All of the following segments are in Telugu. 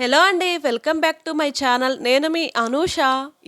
హలో అండి welcome back to my channel. నేను మీ అనూష.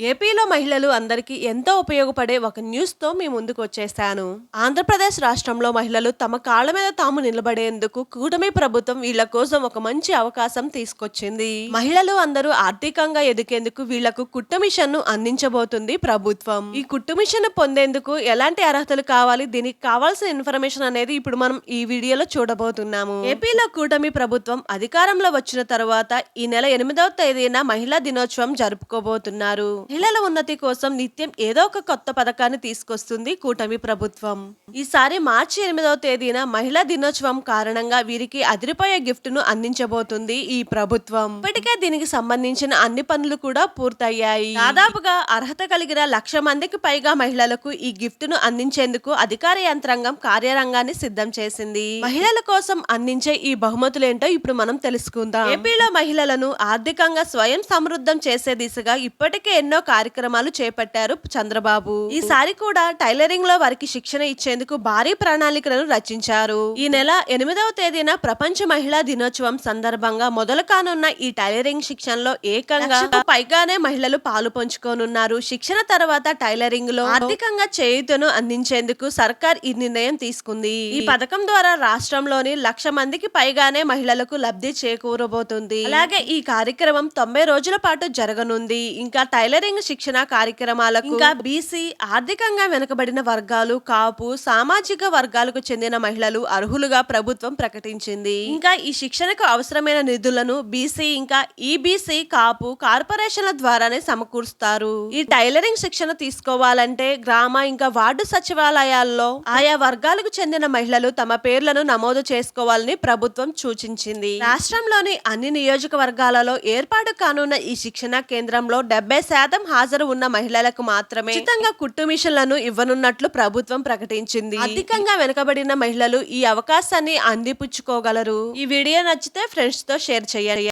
ఏపీలో మహిళలు అందరికీ ఎంతో ఉపయోగపడే ఒక న్యూస్తో మీ ముందుకు వచ్చేసాను. ఆంధ్రప్రదేశ్ రాష్ట్రంలో మహిళలు తమ కాళ్ళ మీద తాము నిలబడేందుకు కూటమి ప్రభుత్వం వీళ్ళ కోసం ఒక మంచి అవకాశం తీసుకొచ్చింది. మహిళలు అందరూ ఆర్థికంగా ఎదిగేందుకు వీళ్ళకు కుట్టు మిషన్ను అందించబోతుంది ప్రభుత్వం. ఈ కుట్టు మిషన్ పొందేందుకు ఎలాంటి అర్హతలు కావాలి? దీనికి కావాల్సిన ఇన్ఫర్మేషన్ అనేది ఇప్పుడు మనం ఈ వీడియోలో చూడబోతున్నాము. ఏపీలో కూటమి ప్రభుత్వం అధికారంలో వచ్చిన తర్వాత ఈ నెల ఎనిమిదవ తేదీన మహిళా దినోత్సవం జరుపుకోబోతున్నారు. మహిళల ఉన్నతి కోసం నిత్యం ఏదో ఒక కొత్త పథకాన్ని తీసుకొస్తుంది కూటమి ప్రభుత్వం. ఈసారి మార్చి ఎనిమిదవ తేదీన మహిళా దినోత్సవం కారణంగా వీరికి అదిరిపోయే గిఫ్ట్ను అందించబోతుంది ఈ ప్రభుత్వం. ఇప్పటికే దీనికి సంబంధించిన అన్ని పనులు కూడా పూర్తయ్యాయి. దాదాపుగా అర్హత కలిగిన లక్ష మందికి పైగా మహిళలకు ఈ గిఫ్ట్ను అందించేందుకు అధికార యంత్రాంగం కార్యరంగాన్ని సిద్ధం చేసింది. మహిళల కోసం అందించే ఈ బహుమతులేంటో ఇప్పుడు మనం తెలుసుకుందాం. ఏపీలో మహిళలను ఆర్థికంగా స్వయం సమృద్ధం చేసే దిశగా ఇప్పటికే ఎన్నో కార్యక్రమాలు చేపట్టారు చంద్రబాబు. ఈసారి కూడా టైలరింగ్లో వారికి శిక్షణ ఇచ్చేందుకు భారీ ప్రణాళికలను రచించారు. ఈ నెల ఎనిమిదవ తేదీన ప్రపంచ మహిళా దినోత్సవం సందర్భంగా మొదలు కానున్న ఈ టైలరింగ్ శిక్షణలో ఏకంగా పైగానే మహిళలు పాలు పంచుకోనున్నారు. శిక్షణ తర్వాత టైలరింగ్లో ఆర్థికంగా చేయుతను అందించేందుకు సర్కార్ ఈ నిర్ణయం తీసుకుంది. ఈ పథకం ద్వారా రాష్ట్రంలోని లక్ష మందికి పైగానే మహిళలకు లబ్ధి చేకూరబోతుంది. అలాగే ఈ కార్యక్రమం తొంభై రోజుల పాటు జరగనుంది. ఇంకా టైలరింగ్ శిక్షణ కార్యక్రమాలకు ఇంకా బీసీ ఆర్థికంగా వెనుకబడిన వర్గాలు కాపు సామాజిక వర్గాలకు చెందిన మహిళలు అర్హులుగా ప్రభుత్వం ప్రకటించింది. ఇంకా ఈ శిక్షణకు అవసరమైన నిధులను బీసీ ఇంకా ఈబీసీ కాపు కార్పొరేషన్ల ద్వారానే సమకూరుస్తారు. ఈ టైలరింగ్ శిక్షణ తీసుకోవాలంటే గ్రామ ఇంకా వార్డు సచివాలయాల్లో ఆయా వర్గాలకు చెందిన మహిళలు తమ పేర్లను నమోదు చేసుకోవాలని ప్రభుత్వం సూచించింది. రాష్ట్రంలోని అన్ని నియోజకవర్గాలలో ఏర్పాటు కానున్న ఈ శిక్షణ కేంద్రంలో డెబ్బై శాతం హాజరు ఉన్న మహిళలకు మాత్రమే ఉచితంగా కుట్టు మిషన్లను ఇవ్వనున్నట్లు ప్రభుత్వం ప్రకటించింది. ఆర్థికంగా వెనుకబడిన మహిళలు ఈ అవకాశాన్ని అందిపుచ్చుకోగలరు. ఈ వీడియో నచ్చితే ఫ్రెండ్స్తో షేర్ చేయండి.